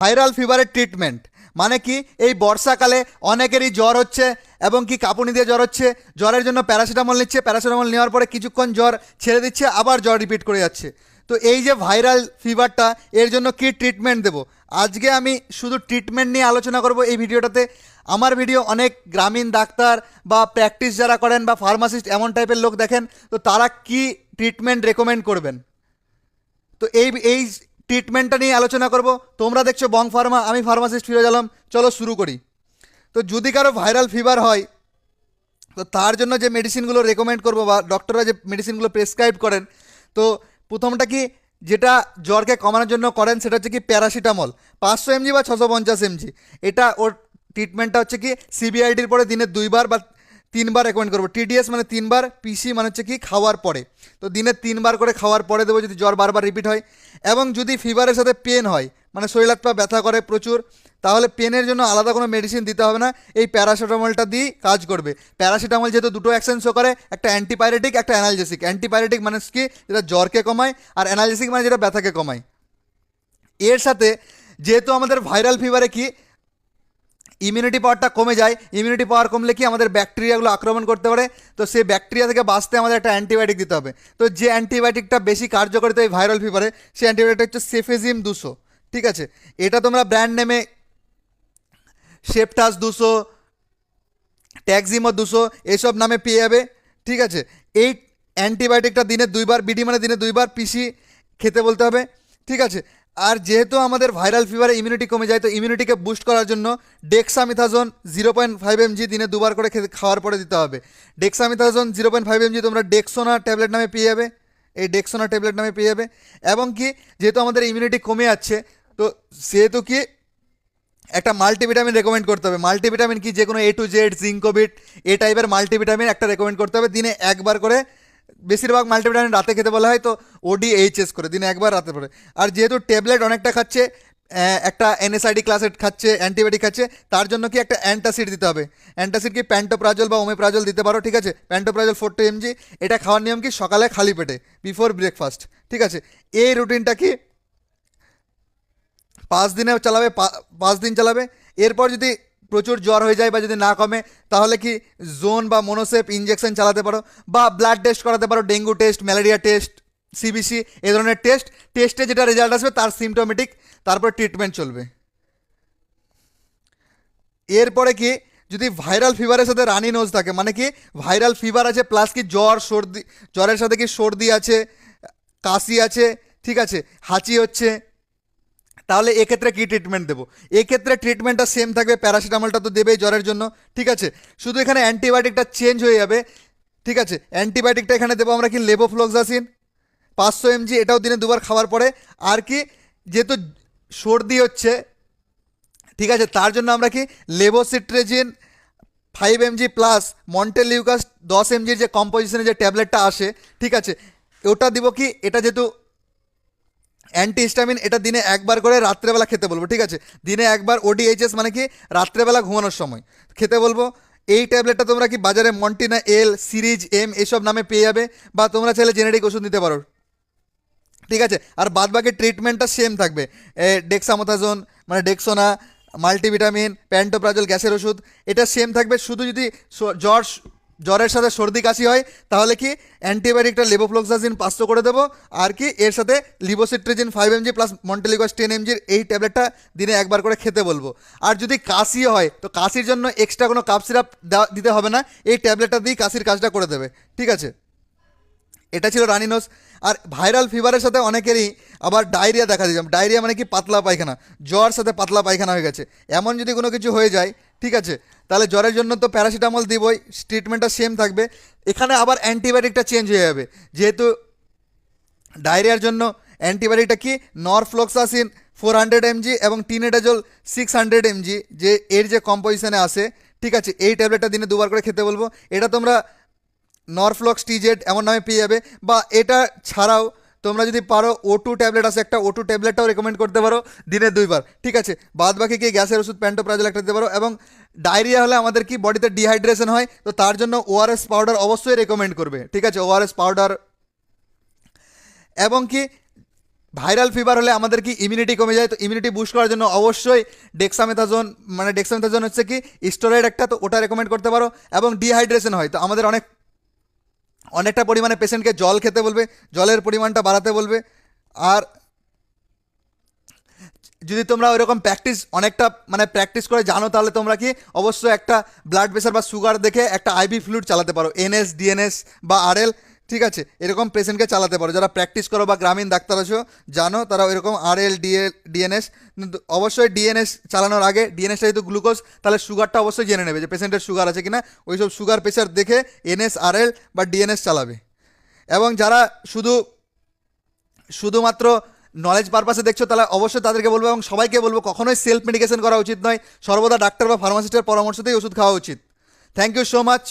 Viral ফিভারের treatment মানে কি, এই বর্ষাকালে অনেকেরই জ্বর হচ্ছে এবং কি কাঁপুনি দিয়ে জ্বর হচ্ছে, জ্বরের জন্য প্যারাসিটামল নিচ্ছে, প্যারাসিটামল নেওয়ার পরে কিছুক্ষণ জ্বর ছেড়ে দিচ্ছে, আবার জ্বর রিপিট করে যাচ্ছে। তো এই যে ভাইরাল ফিভারটা এর জন্য কি ট্রিটমেন্ট দেবো? আজকে আমি শুধু ট্রিটমেন্ট নিয়ে আলোচনা করব এই ভিডিওটাতে। আমার ভিডিও অনেক গ্রামীণ ডাক্তার বা প্র্যাকটিস যারা করেন বা ফার্মাসিস্ট এমন টাইপের লোক দেখেন, তো তারা কি ট্রিটমেন্ট রেকমেন্ড করবেন? তো এই এই ট্রিটমেন্টটা নিয়ে আলোচনা করব। তোমরা দেখছ বং ফার্মা, আমি ফার্মাসিস্ট ফিরে গেলাম চলো শুরু করি। তো যদি কারও ভাইরাল ফিভার হয়, তো তার জন্য যে মেডিসিনগুলো রেকমেন্ড করব বা ডক্টররা যে মেডিসিনগুলো প্রেসক্রাইব করেন, তো প্রথমটা কি যেটা জ্বরকে কমানোর জন্য করেন, সেটা হচ্ছে কি প্যারাসিটামল পাঁচশো এমজি বা ছশো পঞ্চাশ এমজি এটা ওর ট্রিটমেন্টটা হচ্ছে কি সিবিআইডির পরে দিনে দুইবার বা তিনবার রেকমেন্ড করব। টিডিএস মানে তিনবার পিসি মানে হচ্ছে কি খাওয়ার পরে। তো দিনে তিনবার করে খাওয়ার পরে দেবো যদি জ্বর বারবার রিপিট হয়। এবং যদি ফিভারের সাথে পেন হয় মানে শরীর হাত পা ব্যথা করে প্রচুর, তাহলে পেনের জন্য আলাদা কোনো মেডিসিন দিতে হবে না। এই প্যারাসিটামলটা দিয়েই কাজ করবে। প্যারাসিটামল যেহেতু দুটো অ্যাকশন শো করে, একটা অ্যান্টিপাইরেটিক একটা অ্যানালজেসিক অ্যান্টিপাইরেটিক মানে কি, যেটা জ্বরকে কমায়, আর অ্যানালজেসিক মানে যেটা ব্যথাকে কমায়। এর সাথে যেহেতু আমাদের ভাইরাল ফিভারে কি ইমিউনিটি পাওয়ারটা কমে যায়। ইমিউনিটি পাওয়ার কমলে কি আমাদের ব্যাকটেরিয়াগুলো আক্রমণ করতে পারে? তো সেই ব্যাকটেরিয়া থেকে বাঁচতে আমাদের একটা অ্যান্টিবায়োটিক দিতে হবে। তো যে অ্যান্টিবায়োটিকটা বেশি কার্যকরিত এই ভাইরাল ফিভারে সেই অ্যান্টিবায়োটিক হচ্ছে সেফেজিম দুশো। ঠিক আছে? এটা তোমরা ব্র্যান্ড নেমে শেপটাস দুশো ট্যাক্সিমো দুশো, এসব নামে পেয়ে যাবে। ঠিক আছে? এই অ্যান্টিবায়োটিকটা দিনে দুইবার, বিডি মানে দিনে দুইবার পিসি খেতে বলতে হবে। ঠিক আছে? আর যেহেতু আমাদের ভাইরাল ফিভারে ইমিউনিটি কমে যায়, তো ইমিউনিটিকে বুস্ট করার জন্য dexamethasone zero point five mg দিনে দুবার করে খাওয়ার পরে দিতে হবে। Dexamethasone zero point five mg তোমরা ডেক্সোনা ট্যাবলেট নামে পেয়ে যাবে। এই ডেক্সোনা ট্যাবলেট নামে পেয়ে যাবে। এবং কি, যেহেতু আমাদের ইমিউনিটি কমে যাচ্ছে, তো সেহেতু কি, একটা মাল্টিভিটামিন রেকমেন্ড করতে হবে। মাল্টিভিটামিন কি যে কোনো এ টু জেড জিঙ্কোবিট এ টাইপের মাল্টিভিটামিন একটা রেকমেন্ড করতে হবে। দিনে একবার করে বেশিরভাগ মাল্টিভিটামিন রাতে খেতে বলা হয় তো ওডি এইচএস করে, দিনে একবার রাতে পরে আর যেহেতু ট্যাবলেট অনেকটা খাচ্ছে একটা এনএসআইডি ক্লাসেট খাচ্ছে অ্যান্টিবায়োটিক খাচ্ছে, তার জন্য কি একটা অ্যান্টাসিড দিতে হবে। অ্যান্টাসিড কি প্যান্টোপ্রাজল বা ওমেপ্রাজল দিতে পারো, ঠিক আছে? প্যান্টোপ্রাজল ফোর টু এমজি এটা খাওয়ার নিয়ম কি সকালে খালি পেটে বিফোর ব্রেকফাস্ট ঠিক আছে? এই রুটিনটা কি পাঁচ দিনে চালাবে পাঁচ দিন চালাবে। এরপর যদি প্রচুর জ্বর হয়ে যায় বা যদি না কমে, তাহলে কি জোন বা মনোসেপ ইঞ্জেকশন চালাতে পারো বা ব্লাড টেস্ট করাতে পারো dengue test malaria test CBC এ ধরনের টেস্ট টেস্টে যেটা রেজাল্ট আসবে, তার সিমটোমেটিক তারপর ট্রিটমেন্ট চলবে। এরপরে কি, যদি ভাইরাল ফিভারের সাথে রানি নোজ থাকে মানে কি ভাইরাল ফিভার আছে প্লাস কি জ্বর, সর্দি, জ্বরের সাথে কি সর্দি আছে, কাশি আছে, ঠিক আছে, হাঁচি হচ্ছে তাহলে এক্ষেত্রে কী ট্রিটমেন্ট দেবো? এক্ষেত্রে ট্রিটমেন্টটা সেম থাকবে প্যারাসিটামলটা তো দেবেই জ্বরের জন্য, ঠিক আছে? শুধু এখানে অ্যান্টিবায়োটিকটা চেঞ্জ হয়ে যাবে, ঠিক আছে? অ্যান্টিবায়োটিকটা এখানে দেবো আমরা কি লেবোফ্লক্সাসিন পাঁচশো এমজি এটাও দিনে দুবার খাওয়ার পরে, আর কি যেহেতু সর্দি হচ্ছে, ঠিক আছে? তার জন্য আমরা কি levocetirizine five mg plus montelukast দশ এমজির যে কম্পোজিশনের যে ট্যাবলেটটা আসে, ঠিক আছে? ওটা দিব কি, এটা যেহেতু অ্যান্টিহিস্টামিন এটা দিনে একবার করে রাত্রেবেলা খেতে বলব, ঠিক আছে? দিনে একবার ওডিএইচএস মানে কি? রাত্রেবেলা ঘুমানোর সময়। খেতে বলব, এই ট্যাবলেটটা তোমরা কি বাজারে মন্টিনা এল সিরিজ এম এসব নামে পেয়ে যাবে, বা তোমরা চাইলে জেনেরিক ওষুধ নিতে পারো। ঠিক আছে? আর বাদ বাকি ট্রিটমেন্টটা সেম থাকবে ডেক্সামোথাজোন মানে ডেক্সোনা মাল্টিভিটামিন প্যান্টোপ্রাজল গ্যাসের ওষুধ, এটা সেম থাকবে। শুধু যদি জ্বর জ্বরের সাথে সর্দি কাশি হয়, তাহলে কি অ্যান্টিবায়োটিকটা লেবোফ্লক্সাসিন পাঁচশো করে দেবো, আর কি এর সাথে levocetirizine five mg plus montelukast ten এমজির এই ট্যাবলেটটা দিনে একবার করে খেতে বলব। আর যদি কাশি হয়, তো কাশির জন্য এক্সট্রা কোনো কাপ সিরাপ দিতে হবে না, এই ট্যাবলেটটা দিয়েই কাশির কাজটা করে দেবে, ঠিক আছে? এটা ছিল রানিনোস আর ভাইরাল ফিভারের সাথে অনেকেরই আবার ডায়রিয়া দেখা দিয়েছে, ডায়রিয়া মানে কি পাতলা পায়খানা, জ্বর সাথে পাতলা পায়খানা হয়ে গেছে, এমন যদি কোনো কিছু হয়ে যায়, ঠিক আছে তাহলে জ্বরের জন্য তো প্যারাসিটামল দিবই ট্রিটমেন্টটা সেম থাকবে। এখানে আবার অ্যান্টিবায়োটিকটা চেঞ্জ হয়ে যাবে। যেহেতু ডায়রিয়ার জন্য অ্যান্টিবায়োটিকটা কি? নরফ্লক্সাসিন ফোর হান্ড্রেড এমজি এবং টিনেডাজল সিক্স হান্ড্রেড এমজি যে এর যে কম্পোজিশনে আসে ঠিক আছে, এই ট্যাবলেটটা দিনে দুবার করে খেতে বলব। এটা তোমরা নরফ্লক্স টিজেড এমন নামে পেয়ে যাবে। বা এটা ছাড়াও তোমরা যদি পারো ও টু ট্যাবলেট আছে, একটা ও টু ট্যাবলেটটাও রেকমেন্ড করতে পারো দিনে দুইবার। ঠিক আছে? বাদ বাকি কি গ্যাসের ওষুধ প্যান্টোপ্রাজল একটা দিতে পারো এবং ডায়রিয়া হলে আমাদের কি বডিতে ডিহাইড্রেশন হয়, তো তার জন্য ওআরএস পাউডার অবশ্যই রেকমেন্ড করবে। ঠিক আছে? ওআরএস পাউডার এবং কি ভাইরাল ফিভার হলে আমাদের কি ইমিউনিটি কমে যায়, তো ইমিউনিটি বুস্ট করার জন্য অবশ্যই ডেক্সামেথাজোন মানে ডেক্সামেথাজোন হচ্ছে কি স্টোরেড একটা, তো ওটা রেকমেন্ড করতে পারো এবং ডিহাইড্রেশন হয়। তো আমাদের অনেক অনেকটা পরিমাণে পেশেন্টকে জল খেতে বলবে, জলের পরিমাণটা বাড়াতে বলবে। আর যদি তোমরা ওইরকম প্র্যাকটিস, অনেকটা মানে প্র্যাকটিস করে জানো, তাহলে তোমরা কি অবশ্যই একটা ব্লাড প্রেশার বা সুগার দেখে একটা আইভি ফ্লুড চালাতে পারো, এনএস, ডিএনএস বা আরএল। ঠিক আছে, এরকম পেশেন্টকে চালাতে পারো। যারা প্র্যাকটিস করো বা গ্রামীণ ডাক্তার আছো, জানো তারা এরকম আরএল ডিএল ডিএনএস অবশ্যই ডিএনএস চালানোর আগে ডিএনএসটা যেহেতু গ্লুকোজ তাহলে সুগারটা অবশ্যই জেনে নেবে যে পেশেন্টের সুগার আছে কিনা। ওইসব সুগার প্রেশার দেখে এনএস আরএল বা ডিএনএস চালাবে। এবং যারা শুধু, শুধুমাত্র নলেজ পারপাসে দেখছ, তাহলে অবশ্যই তাদেরকে বলব এবং সবাইকে বলব, কখনোই সেলফ মেডিকেশন করা উচিত নয়। সর্বদা ডাক্তার বা ফার্মাসিস্টের পরামর্শতেই ওষুধ খাওয়া উচিত। Thank you so much